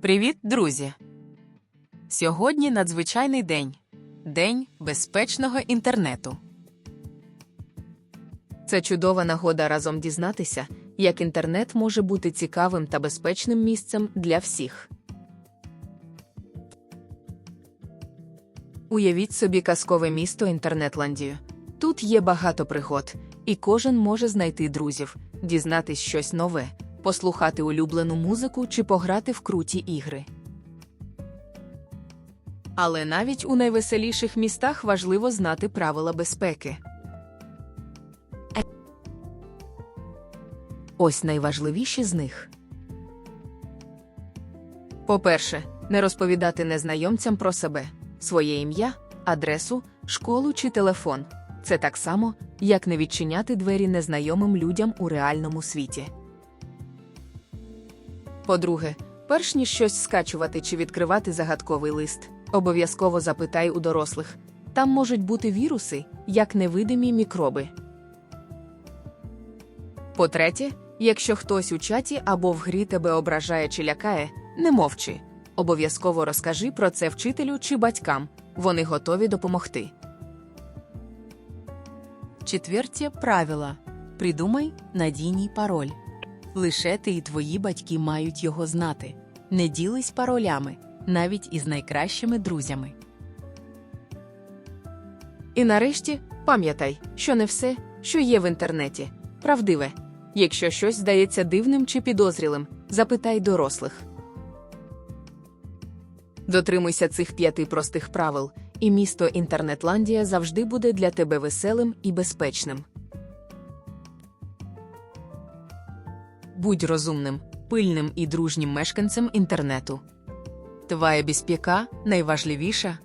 Привіт, друзі! Сьогодні надзвичайний день День безпечного інтернету. Це чудова нагода разом дізнатися, як інтернет може бути цікавим та безпечним місцем для всіх. Уявіть собі казкове місто Інтернетландію. Тут є багато пригод, і кожен може знайти друзів, дізнатись щось нове, послухати улюблену музику чи пограти в круті ігри. Але навіть у найвеселіших містах важливо знати правила безпеки. Ось найважливіші з них. По-перше, не розповідати незнайомцям про себе, своє ім'я, адресу, школу чи телефон. Це так само, як не відчиняти двері незнайомим людям у реальному світі. По-друге, перш ніж щось скачувати чи відкривати загадковий лист, обов'язково запитай у дорослих. Там можуть бути віруси, як невидимі мікроби. По-третє, якщо хтось у чаті або в грі тебе ображає чи лякає, не мовчи. Обов'язково розкажи про це вчителю чи батькам, вони готові допомогти. Четверте правило. Придумай надійний пароль. Лише ти і твої батьки мають його знати. Не ділись паролями, навіть із найкращими друзями. І нарешті пам'ятай, що не все, що є в інтернеті, правдиве. Якщо щось здається дивним чи підозрілим, запитай дорослих. Дотримуйся цих п'яти простих правил, і місто Інтернетландія завжди буде для тебе веселим і безпечним. Будь розумним, пильним і дружнім мешканцем інтернету. Твоя безпека найважливіша,